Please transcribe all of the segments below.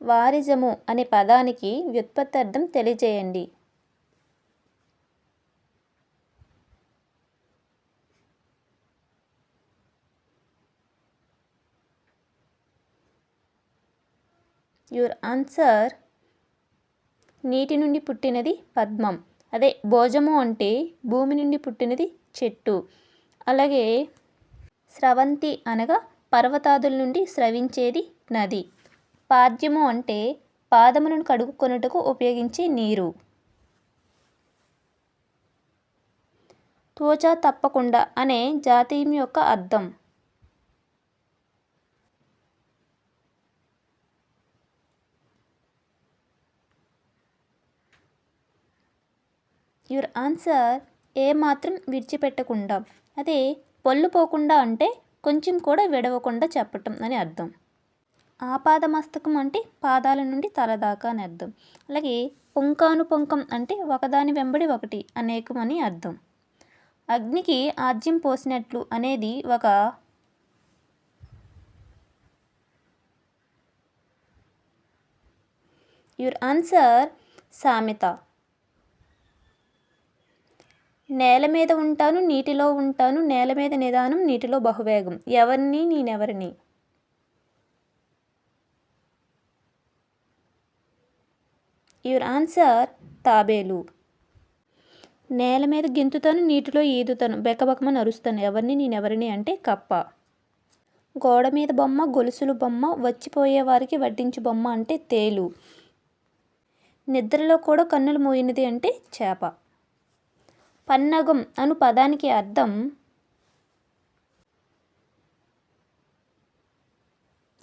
వారిజము అనే పదానికి వ్యుత్పత్తి అర్థం తెలియజేయండి. యువర్ ఆన్సర్ నీటి నుండి పుట్టినది పద్మం. అదే భోజము అంటే భూమి నుండి పుట్టినది చెట్టు. అలాగే స్రవంతి అనగా పర్వతాదుల నుండి స్రవించేది నది. పాద్యము అంటే పాదములను కడుక్కొనుటకు ఉపయోగించే నీరు. త్వచ తప్పకుండా అనే జాతీయం యొక్క అర్థం. యువర్ ఆన్సర్ ఏమాత్రం విడిచిపెట్టకుండా. అదే పొల్లు పోకుండా అంటే కొంచెం కూడా విడవకుండా చెప్పటం అని అర్థం. ఆపాదమస్తకం అంటే పాదాల నుండి తల దాకా అని అర్థం. అలాగే పుంకాను పుంకం అంటే ఒకదాని వెంబడి ఒకటి అనేకం అని అర్థం. అగ్నికి ఆజ్యం పోసినట్లు అనేది ఒక యువర్ ఆన్సర్ సామెత. నేల మీద ఉంటాను నీటిలో ఉంటాను నేల మీద నిదానం నీటిలో బహువేగం. ఎవరిని నేనెవరిని? యువర్ ఆన్సర్ తాబేలు. నేల మీద గెంతుతాను నీటిలో ఈదుతాను బెకబకమని అరుస్తాను ఎవరిని నేనెవరిని అంటే కప్ప. గోడ మీద బొమ్మ గొలుసులు బొమ్మ వచ్చిపోయే వారికి వడ్డించు బొమ్మ అంటే తేలు. నిద్రలో కూడా కన్నులు మోయినది అంటే చేప. పన్నగం అను పదానికి అర్థం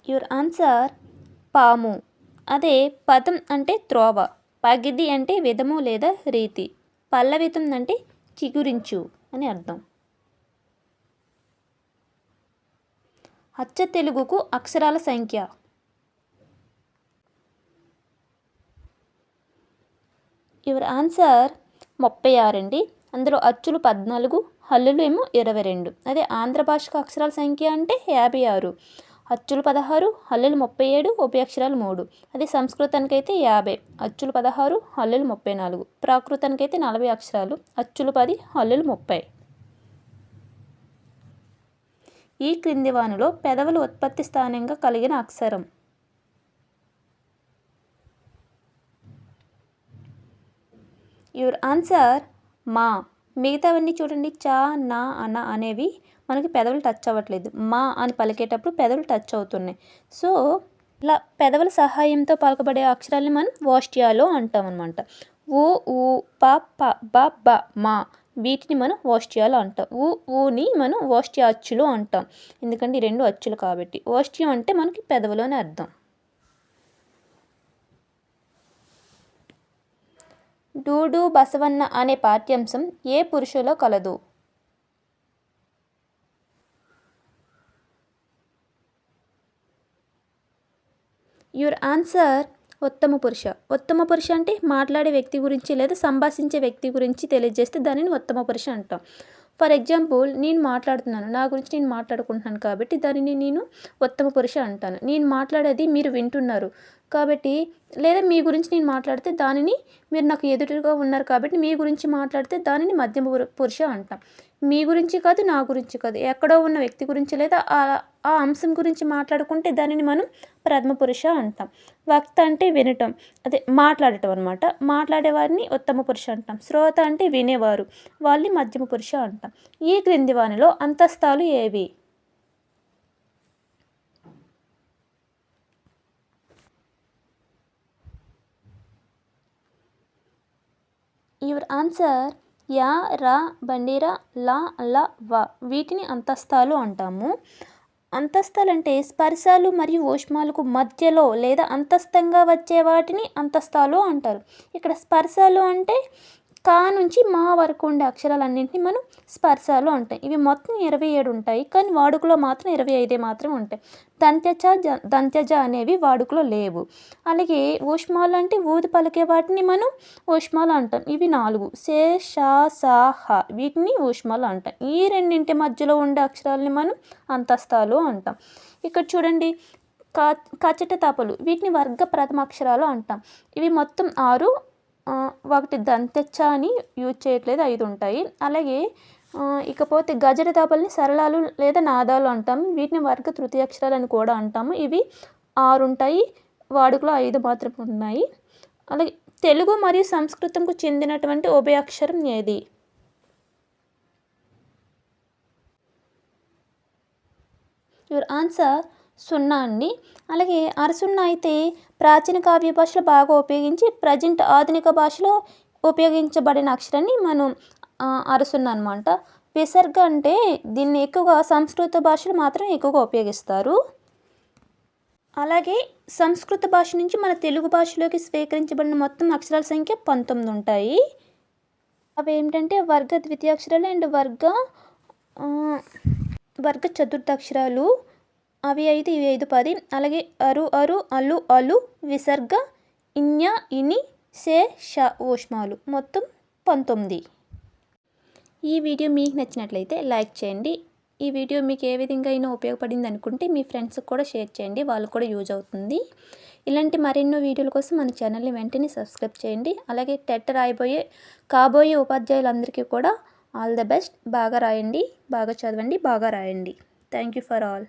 యువర్ ఆన్సర్ పాము. అదే పదం అంటే త్రోవ పగిది అంటే విధము లేదా రీతి పల్లవితం అంటే చిగురించు అని అర్థం. అచ్చ తెలుగుకు అక్షరాల సంఖ్య. యువర్ ఆన్సర్ ముప్పై ఆరు అండి అందులో అచ్చులు పద్నాలుగు హల్లులు ఏమో ఇరవై రెండు. అదే ఆంధ్ర భాషకు అక్షరాల సంఖ్య అంటే యాభై ఆరు. అచ్చులు పదహారు హల్లులు ముప్పై ఏడు ఉభయక్షరాలు మూడు. అదే సంస్కృతానికైతే యాభై. అచ్చులు పదహారు హల్లులు ముప్పై నాలుగు. ప్రాకృతానికైతే నలభై అక్షరాలు. అచ్చులు పది హల్లులు ముప్పై. ఈ క్రింది వానులో పెదవులు ఉత్పత్తి స్థానంగా కలిగిన అక్షరం. యువర్ ఆన్సర్ మా. మిగతావన్నీ చూడండి చా నా అన అనేవి మనకి పెదవులు టచ్ అవ్వట్లేదు. మా అని పలికేటప్పుడు పెదవులు టచ్ అవుతున్నాయి. సో ఇలా పెదవుల సహాయంతో పలకబడే అక్షరాల్ని మనం వాష్ట్యాలో అంటాం అనమాట ఊ ఊ ప ప బ బ మా వీటిని మనం వాష్ట్యాలు అంటాం. ఊ ఊని మనం వాష్ట్య అచ్చులు అంటాం. ఎందుకంటే ఈ రెండు అచ్చులు కాబట్టి. వాష్ట్యం అంటే మనకి పెదవులు అని అర్థం. డూడు బసవన్న అనే పాఠ్యాంశం ఏ పురుషులో కలదు? యువర్ ఆన్సర్ ఉత్తమ పురుష. ఉత్తమ పురుష అంటే మాట్లాడే వ్యక్తి గురించి లేదా సంభాషించే వ్యక్తి గురించి తెలియజేస్తే దానిని ఉత్తమ పురుష అంటాం. ఫర్ ఎగ్జాంపుల్ నేను మాట్లాడుతున్నాను. నా గురించి నేను మాట్లాడుకుంటున్నాను కాబట్టి దానిని నేను ఉత్తమ పురుష అంటాను. నేను మాట్లాడేది మీరు వింటున్నారు. కాబట్టి లేదా మీ గురించి నేను మాట్లాడితే దానిని మీరు నాకు ఎదురుగా ఉన్నారు కాబట్టి మీ గురించి మాట్లాడితే దానిని మధ్యమ పురుష అంటాం. మీ గురించి కాదు నా గురించి కాదు. ఎక్కడో ఉన్న వ్యక్తి గురించి లేదా ఆ ఆ అంశం గురించి మాట్లాడుకుంటే దానిని మనం ప్రథమ పురుష అంటాం. వక్త అంటే వినటం. అదే మాట్లాడటం అనమాట మాట్లాడేవారిని ఉత్తమ పురుష అంటాం. శ్రోత అంటే వినేవారు. వాళ్ళని మధ్యమ పురుష అంటాం. ఈ క్రింది వానిలో అంతస్తాలు ఏవి యువర్ ఆన్సర్ యా రా బండిరా లా ల వ. వీటిని అంతస్తాలు అంటాము. అంతస్తాలు అంటే స్పర్శాలు మరియు ఓష్మాలకు మధ్యలో లేదా అంతస్తంగా వచ్చే వాటిని అంతస్తాలు అంటారు. ఇక్కడ స్పర్శాలు అంటే కా నుంచి మా వరకు ఉండే అక్షరాలన్నింటినీ మనం స్పర్శాలు ఉంటాయి ఇవి మొత్తం ఇరవై ఏడు ఉంటాయి కానీ వాడుకలో మాత్రం ఇరవై ఐదే మాత్రం ఉంటాయి. దంత్యజ జ దంత్యజ అనేవి వాడుకలో లేవు. అలాగే ఊష్మాలు అంటే ఊది పలికే వాటిని మనం ఊష్మాలు అంటాం. ఇవి నాలుగు. సే షా సా హ వీటిని ఊష్మాలు అంటాం. ఈ రెండింటి మధ్యలో ఉండే అక్షరాలని మనం అంతస్తాలు అంటాం. ఇక్కడ చూడండి కా కచట తాపలు వీటిని వర్గ ప్రథమ అక్షరాలు అంటాం. ఇవి మొత్తం ఆరు ఒకటి దంతెచ్చ అని యూజ్ చేయట్లేదు ఐదు ఉంటాయి. అలాగే ఇకపోతే గజట తాపల్ని సరళాలు లేదా నాదాలు అంటాము వీటిని వర్గ తృతీయ అక్షరాలు అని కూడా అంటాము. ఇవి ఆరు ఉంటాయి. వాడుకలో ఐదు మాత్రమే ఉన్నాయి. అలాగే తెలుగు మరియు సంస్కృతంకు చెందినటువంటి ఉభయాక్షరం ఏది? యువర్ ఆన్సర్ సున్నా అండి. అలాగే అరసున్నా అయితే ప్రాచీన కావ్య భాషలో బాగా ఉపయోగించి ప్రజెంట్ ఆధునిక భాషలో ఉపయోగించబడిన అక్షరాన్ని మనం అరసున్నా అనమాట విసర్గ అంటే దీన్ని ఎక్కువగా సంస్కృత భాషలో మాత్రం ఎక్కువగా ఉపయోగిస్తారు. అలాగే సంస్కృత భాష నుంచి మన తెలుగు భాషలోకి స్వీకరించబడిన మొత్తం అక్షరాల సంఖ్య పంతొమ్మిది ఉంటాయి. అవి ఏమిటంటే వర్గ ద్వితీయాక్షరాలు అండ్ వర్గ వర్గ చతుర్థాక్షరాలు అవి ఐదు ఇవి ఐదు పది. అలాగే అరు అరు అలు అలు విసర్గ ఇన్య ఇని సే ష ఊష్మాలు. మొత్తం పంతొమ్మిది. ఈ వీడియో మీకు నచ్చినట్లయితే లైక్ చేయండి. ఈ వీడియో మీకు ఏ విధంగా అయినా ఉపయోగపడింది అనుకుంటే మీ ఫ్రెండ్స్కి కూడా షేర్ చేయండి. వాళ్ళు కూడా యూజ్ అవుతుంది. ఇలాంటి మరెన్నో వీడియోల కోసం మన ఛానల్ని వెంటనే సబ్స్క్రైబ్ చేయండి. అలాగే టెట్ రాయబోయే కాబోయే ఉపాధ్యాయులందరికీ కూడా ఆల్ ద బెస్ట్. బాగా రాయండి బాగా చదవండి బాగా రాయండి. Thank you for all.